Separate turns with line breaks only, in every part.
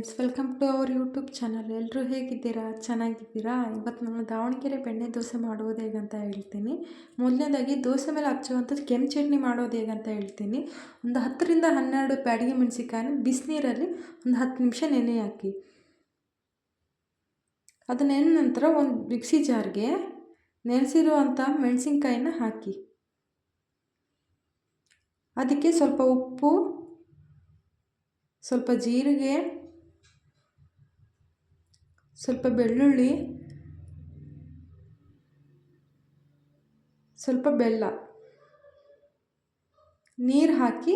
Friends welcome to our YouTube channel ಎಲ್ಲರೂ ಹೇಗಿದ್ದೀರಾ? ಚೆನ್ನಾಗಿದ್ದೀರಾ? ಇವತ್ತು ನಮ್ಮ ದಾವಣಗೆರೆ ಬೆಣ್ಣೆ ದೋಸೆ ಮಾಡೋದು ಹೇಗಂತ ಹೇಳ್ತೀನಿ. ಮೊದಲನೇದಾಗಿ ದೋಸೆ ಮೇಲೆ ಹಚ್ಚುವಂಥದ್ದು ಕೆಂಪು ಚಟ್ನಿ ಮಾಡೋದು ಹೇಗಂತ ಹೇಳ್ತೀನಿ. ಒಂದು ಹತ್ತರಿಂದ ಹನ್ನೆರಡು ಪ್ಯಾಡಿಗೆ ಮೆಣಸಿನ್ಕಾಯಿನ ಬಿಸಿನೀರಲ್ಲಿ ಒಂದು ಹತ್ತು ನಿಮಿಷ ನೆನೆ ಹಾಕಿ. ಅದು ನೆನೆ ನಂತರ ಒಂದು ಮಿಕ್ಸಿ ಜಾರ್ಗೆ ನೆನೆಸಿರುವಂಥ ಮೆಣಸಿನ್ಕಾಯಿನ ಹಾಕಿ. ಅದಕ್ಕೆ ಸ್ವಲ್ಪ ಉಪ್ಪು, ಸ್ವಲ್ಪ ಜೀರಿಗೆ ಸ್ವಲ್ಪ ಬೆಳ್ಳುಳ್ಳಿ, ಸ್ವಲ್ಪ ಬೆಲ್ಲ, ನೀರು ಹಾಕಿ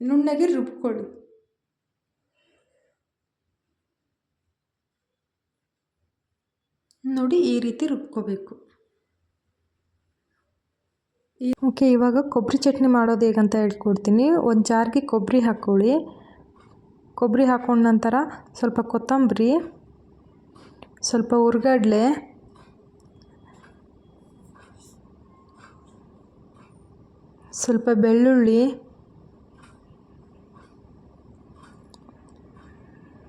ನುಣ್ಣಗೆ ರುಬ್ಕೊಳ್ಳಿ. ನೋಡಿ ಈ ರೀತಿ ರುಬ್ಕೋಬೇಕು. ಓಕೆ, ಇವಾಗ ಕೊಬ್ಬರಿ ಚಟ್ನಿ ಮಾಡೋದು ಹೇಗಂತ ಹೇಳ್ಕೊಡ್ತೀನಿ. ಒಂದು ಜಾರ್ಗೆ ಕೊಬ್ಬರಿ ಹಾಕ್ಕೊಳ್ಳಿ. ಕೊಬ್ಬರಿ ಹಾಕೊಂಡ ನಂತರ ಸ್ವಲ್ಪ ಕೊತ್ತಂಬರಿ ಸ್ವಲ್ಪ ಹುರ್ಗಡ್ಲೆ. ಸ್ವಲ್ಪ ಬೆಳ್ಳುಳ್ಳಿ.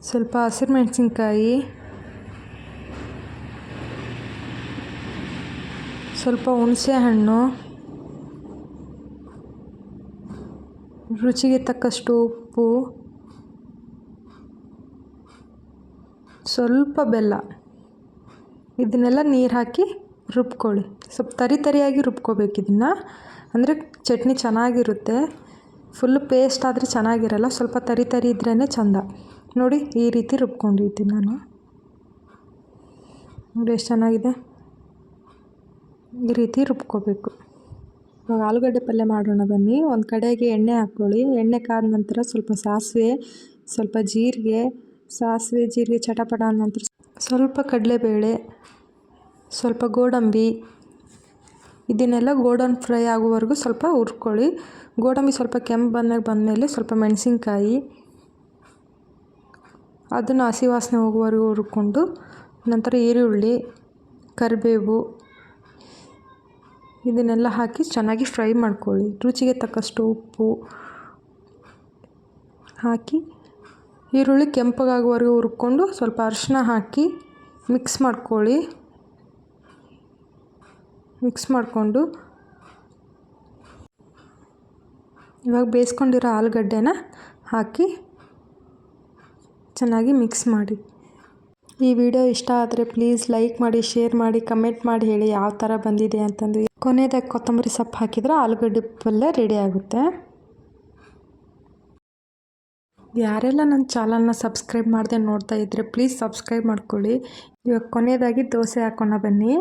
ಸ್ವಲ್ಪ ಹಸಿರು ಮೆಣಸಿನ್ಕಾಯಿ ಸ್ವಲ್ಪ ಹುಣಸೆ ಹಣ್ಣು ರುಚಿಗೆ ತಕ್ಕಷ್ಟು ಉಪ್ಪು. ಸ್ವಲ್ಪ ಬೆಲ್ಲ. ಇದನ್ನೆಲ್ಲ ನೀರು ಹಾಕಿ ರುಬ್ಕೊಳ್ಳಿ. ಸ್ವಲ್ಪ ತರಿ ತರಿಯಾಗಿ ರುಬ್ಕೋಬೇಕು ಇದನ್ನು. ಅಂದರೆ ಚಟ್ನಿ ಚೆನ್ನಾಗಿರುತ್ತೆ. ಫುಲ್ ಪೇಸ್ಟ್ ಆದರೆ ಚೆನ್ನಾಗಿರಲ್ಲ, ಸ್ವಲ್ಪ ತರಿ ತರಿ ಇದ್ರೇ ಚೆಂದ. ನೋಡಿ, ಈ ರೀತಿ ರುಬ್ಕೊಂಡಿದ್ದೀನಿ ನಾನು. ನೋಡಿ ಎಷ್ಟು ಚೆನ್ನಾಗಿದೆ. ಈ ರೀತಿ ರುಬ್ಕೋಬೇಕು. ಇವಾಗ ಆಲೂಗಡ್ಡೆ ಪಲ್ಯ ಮಾಡೋಣ ಬನ್ನಿ. ಒಂದು ಕಡೆಗೆ ಎಣ್ಣೆ ಹಾಕ್ಕೊಳ್ಳಿ ಎಣ್ಣೆ ಕಾದ ನಂತರ ಸ್ವಲ್ಪ ಸಾಸಿವೆ, ಸ್ವಲ್ಪ ಜೀರಿಗೆ, ಸಾಸಿವೆ, ಜೀರಿಗೆ, ಚಟಪಟ ನಂತರ ಸ್ವಲ್ಪ ಕಡಲೆಬೇಳೆ, ಸ್ವಲ್ಪ ಗೋಡಂಬಿ, ಇದನ್ನೆಲ್ಲ ಗೋಲ್ಡನ್ ಫ್ರೈ ಆಗುವವರೆಗೂ ಸ್ವಲ್ಪ ಹುರ್ಕೊಳ್ಳಿ. ಗೋಡಂಬಿ ಸ್ವಲ್ಪ ಕೆಂಪು ಬಂದಾಗ ಬಂದಮೇಲೆ ಸ್ವಲ್ಪ ಮೆಣಸಿನ್ಕಾಯಿ, ಅದನ್ನು ಹಸಿ ವಾಸನೆ ಹೋಗುವವರೆಗೂ ಹುರ್ಕೊಂಡು, ನಂತರ ಈರುಳ್ಳಿ, ಕರಿಬೇವು, ಇದನ್ನೆಲ್ಲ ಹಾಕಿ ಚೆನ್ನಾಗಿ ಫ್ರೈ ಮಾಡ್ಕೊಳ್ಳಿ. ರುಚಿಗೆ ತಕ್ಕಷ್ಟು ಉಪ್ಪು ಹಾಕಿ ಈರುಳ್ಳಿ ಕೆಂಪಗಾಗುವವರೆಗೂ ಹುರ್ಕೊಂಡು ಸ್ವಲ್ಪ ಅರಿಶಿನ ಹಾಕಿ ಮಿಕ್ಸ್ ಮಾಡ್ಕೊಳ್ಳಿ. ಮಿಕ್ಸ್ ಮಾಡಿಕೊಂಡು ಇವಾಗ ಬೇಯಿಸ್ಕೊಂಡಿರೋ ಆಲೂಗಡ್ಡೆನ ಹಾಕಿ ಚೆನ್ನಾಗಿ ಮಿಕ್ಸ್ ಮಾಡಿ. ಈ ವಿಡಿಯೋ ಇಷ್ಟ ಆದರೆ ಪ್ಲೀಸ್ ಲೈಕ್ ಮಾಡಿ ಶೇರ್ ಮಾಡಿ ಕಮೆಂಟ್ ಮಾಡಿ ಹೇಳಿ ಯಾವ ಥರ ಬಂದಿದೆ ಅಂತಂದು. ಕೊನೆಯದಾಗಿ ಕೊತ್ತಂಬರಿ ಸೊಪ್ಪು ಹಾಕಿದರೆ ಆಲೂಗಡ್ಡೆ ಪಲ್ಯ ರೆಡಿ ಆಗುತ್ತೆ. ಯಾರೆಲ್ಲ ನನ್ನ ಚಾನಲ್ನ ಸಬ್ಸ್ಕ್ರೈಬ್ ಮಾಡದೆ ನೋಡ್ತಾ ಇದ್ದರೆ ಪ್ಲೀಸ್ ಸಬ್ಸ್ಕ್ರೈಬ್ ಮಾಡ್ಕೊಳ್ಳಿ. ಇವಾಗ ಕೊನೆಯದಾಗಿ ದೋಸೆ ಹಾಕೋಣ ಬನ್ನಿ.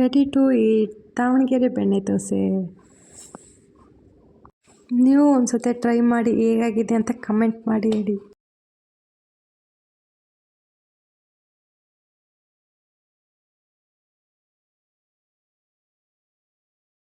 ರೆಡಿ ಟು ಈಟ್ ದಾವಣಗೆರೆ ಬೆಣ್ಣೆ ದೋಸೆ. ನೀವು ಒಂದು ಸತಿ ಟ್ರೈ ಮಾಡಿ ಹೇಗಾಗಿದೆ ಅಂತ ಕಮೆಂಟ್ ಮಾಡಿ ಹೇಳಿ.